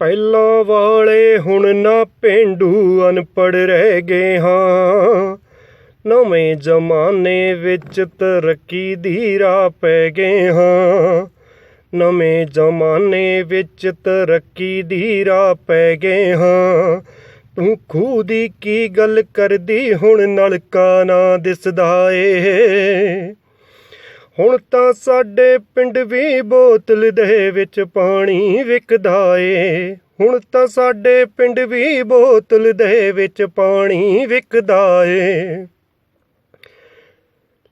ਪਹਿਲਾਂ ਵਾਲੇ ਹੁਣ ਨਾ ਪੇਂਡੂ ਅਨਪੜ ਰਹਿ ਗਏ ਹਾਂ। ਨਵੇਂ ਜ਼ਮਾਨੇ ਵਿੱਚ ਤਰੱਕੀ ਦੀ ਰਾਹ ਪੈ ਗਏ ਹਾਂ। ਨਵੇਂ ਜ਼ਮਾਨੇ ਵਿੱਚ ਤਰੱਕੀ ਦੀ ਰਾਹ ਪੈ ਗਏ ਹਾਂ। ਤੂੰ ਖੂਹ ਦੀ ਕੀ ਗੱਲ ਕਰਦੀ? ਹੁਣ ਨਲਕਾ ਨਾ ਦਿਸਦਾ ਏ। ਹੁਣ ਤਾਂ ਸਾਡੇ ਪਿੰਡ ਵੀ ਬੋਤਲ ਦੇ ਵਿੱਚ ਪਾਣੀ ਵਿਕਦਾ ਏ। ਹੁਣ ਤਾਂ ਸਾਡੇ ਪਿੰਡ ਵੀ ਬੋਤਲ ਦੇ ਵਿੱਚ ਪਾਣੀ ਵਿਕਦਾ ਏ।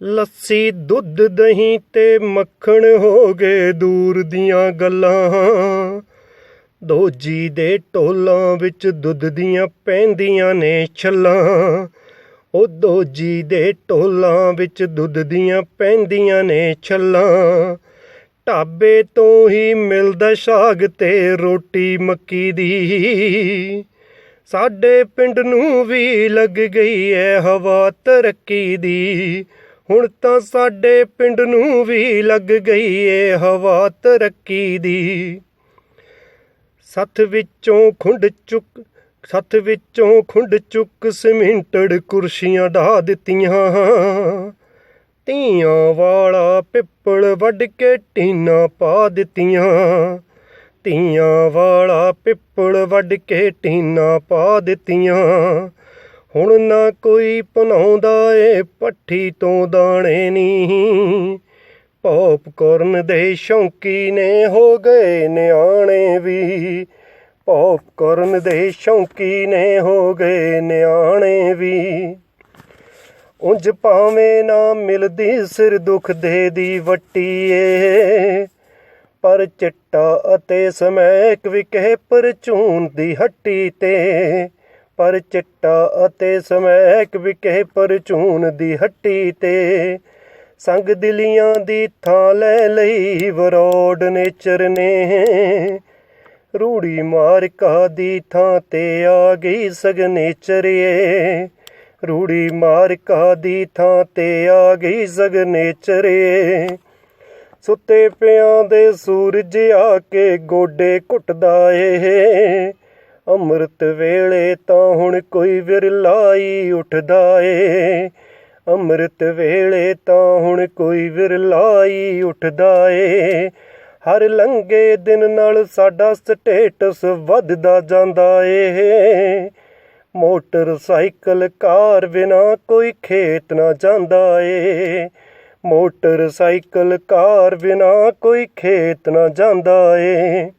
ਲੱਸੀ, ਦੁੱਧ, ਦਹੀਂ ਤੇ ਮੱਖਣ ਹੋ ਗਏ ਦੂਰ ਦੀਆਂ ਗੱਲਾਂ। ਦੋਜੀ ਦੇ ਟੋਲਾਂ ਵਿੱਚ ਦੁੱਧ ਦੀਆਂ ਪੈਂਦੀਆਂ ਨੇ ਛੱਲਾਂ। ਉਦੋਂ ਜੀ ਦੇ ਢੋਲਾਂ ਵਿੱਚ ਦੁੱਧ ਦੀਆਂ ਪੈਂਦੀਆਂ ਨੇ ਛੱਲਾਂ। ਢਾਬੇ ਤੋਂ ਹੀ ਮਿਲਦਾ ਸਾਗ ਤੇ ਰੋਟੀ ਮੱਕੀ ਦੀ। ਸਾਡੇ ਪਿੰਡ ਨੂੰ ਵੀ ਲੱਗ ਗਈ ਐ ਹਵਾ ਤਰੱਕੀ ਦੀ। ਹੁਣ ਤਾਂ ਸਾਡੇ ਪਿੰਡ ਨੂੰ ਵੀ ਲੱਗ ਗਈ ਏ ਹਵਾ ਤਰੱਕੀ ਦੀ। ਸੱਥ ਵਿੱਚੋਂ ਖੁੰਡ ਚੁੱਕ ਸੱਥ ਵਿੱਚੋਂ ਖੁੰਡ ਚੁੱਕ ਸਿਮਿੰਟੜ ਕੁਰਸੀਆਂ ਢਾ ਦਿੱਤੀਆਂ। ਧੀਆਂ ਵਾਲਾ ਪਿੱਪਲ ਵੱਢ ਕੇ ਟੀਨਾ ਪਾ ਦਿੱਤੀਆਂ। ਧੀਆਂ ਵਾਲਾ ਪਿੱਪਲ ਵੱਢ ਕੇ ਟੀਨਾ ਪਾ ਦਿੱਤੀਆਂ। ਹੁਣ ਨਾ ਕੋਈ ਪਨਾਉਂਦਾ ਏ, ਪੱਠੀ ਤੋਂ ਦਾਣੇ ਨੀ। ਪੌਪਕੌਰਨ ਦੇ ਸ਼ੌਂਕੀ ਨੇ ਹੋ ਗਏ ਨਿਆਣੇ ਵੀ। ਪੌਪਕੌਰਨ ਦੇ ਸ਼ੌਂਕੀ ਨੇ ਹੋ ਗਏ ਨਿਆਣੇ ਵੀ। ਉਂਝ ਭਾਵੇਂ ਨਾ ਮਿਲਦੀ ਸਿਰ ਦੁੱਖ ਦੇ ਦੀ ਵੱਟੀ ਏ ਪਰ ਚਿੱਟਾ ਅਤੇ ਸਮੈਕ ਵਿਖੇ ਪਰਚੂਨ ਦੀ ਹੱਟੀ ਤੇ। ਪਰ ਚਿੱਟਾ ਅਤੇ ਸਮੈਕ ਵਿਖੇ ਪਰਚੂਨ ਦੀ ਹੱਟੀ ਤੇ। ਸੰਗ ਦਿਲੀਆਂ ਦੀ ਥਾਂ ਲੈ ਲਈ ਵਰੋਡ ਨੇਚਰ ਨੇ। ਰੂੜੀ ਮਾਰ ਕਾ ਦੀ ਥਾਂ ਤੇ ਆ ਗਈ ਸਗਨੇਚਰ ਏ ਰੂੜੀ ਮਾਰਕਾ ਦੀ ਥਾਂ ਤੇ ਆ ਗਈ ਸਗਨੇਚਰ ਏ ਸੁੱਤੇ ਪਿਆਂ ਦੇ ਸੂਰਜ ਆ ਕੇ ਗੋਡੇ ਘੁੱਟਦਾ ਏ। ਅੰਮ੍ਰਿਤ ਵੇਲੇ ਤਾਂ ਹੁਣ ਕੋਈ ਵਿਰਲਾਈ ਉੱਠਦਾ ਏ। ਅੰਮ੍ਰਿਤ ਵੇਲੇ ਤਾਂ ਹੁਣ ਕੋਈ ਵਿਰਲਾਈ ਉੱਠਦਾ ਏ। ਹਰ ਲੰਗੇ ਦਿਨ ਨਾਲ ਸਾਡਾ ਸਟੇਟਸ ਵੱਧਦਾ ਜਾਂਦਾ ਏ। ਮੋਟਰਸਾਈਕਲ ਕਾਰ ਬਿਨਾ ਕੋਈ ਖੇਤ ਨਾ ਜਾਂਦਾ ਏ। ਮੋਟਰਸਾਈਕਲ ਕਾਰ ਬਿਨਾ ਕੋਈ ਖੇਤ ਨਾ ਜਾਂਦਾ ਏ।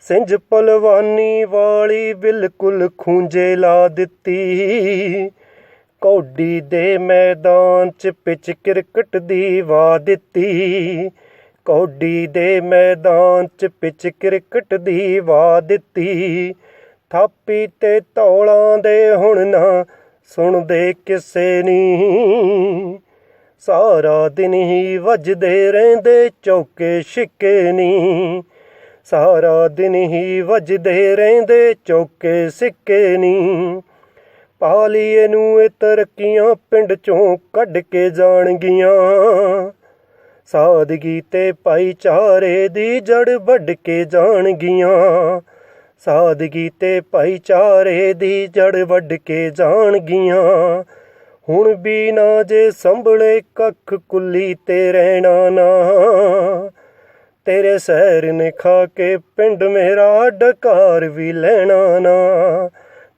ਸਿੰਜ ਪਲਵਾਨੀ ਵਾਲੀ ਬਿਲਕੁਲ ਖੂੰਜੇ ਲਾ ਦਿੱਤੀ। ਕੌਡੀ ਦੇ ਮੈਦਾਨ 'ਚ ਪਿਚ ਕ੍ਰਿਕਟ ਦੀ ਵਾ ਦਿੱਤੀ। ਕੌਡੀ ਦੇ ਮੈਦਾਨ 'ਚ ਪਿਚ ਕ੍ਰਿਕਟ ਦੀ ਵਾ ਦਿੱਤੀ। ਥਾਪੀ ਤੇ ਤੌਲਾਂ ਦੇ ਹੁਣ ਨਾ ਸੁਣਦੇ ਕਿਸੇ ਨੀ। ਸਾਰਾ ਦਿਨ ਹੀ ਵੱਜਦੇ ਰਹਿੰਦੇ ਚੌਕੇ ਛਿੱਕੇ ਨੀ। ਸਾਰਾ ਦਿਨ ਹੀ ਵੱਜਦੇ ਰਹਿੰਦੇ ਚੌਕੇ ਸਿੱਕੇ ਨੀ। ਪਾਲੀਏ ਨੂੰ ਇਹ ਤਰੱਕੀਆਂ ਪਿੰਡ ਚੋਂ ਕੱਢ ਕੇ ਜਾਣਗੀਆਂ। ਸਾਦਗੀ ਤੇ ਭਾਈਚਾਰੇ ਦੀ ਜੜ ਵੱਢ ਕੇ ਜਾਣਗੀਆਂ। ਸਾਦਗੀ ਤੇ ਭਾਈਚਾਰੇ ਦੀ ਜੜ ਵੱਢ ਕੇ ਜਾਣਗੀਆਂ। ਹੁਣ ਵੀ ਨਾ ਜੇ ਸੰਭਲੇ ਕੱਖ ਕੁੱਲੀ ਤੇ ਰਹਿਣਾ ਨਾ। ਤੇਰੇ ਸਹਿਰ ਨੇ ਖਾ ਕੇ ਪਿੰਡ ਮੇਰਾ ਡਕਾਰ ਵੀ ਲੈਣਾ ਨਾ।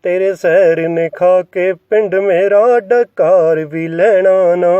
ਤੇਰੇ ਸਹਿਰ ਨੇ ਖਾ ਕੇ ਪਿੰਡ ਮੇਰਾ ਡਕਾਰ ਵੀ ਲੈਣਾ ਨਾ।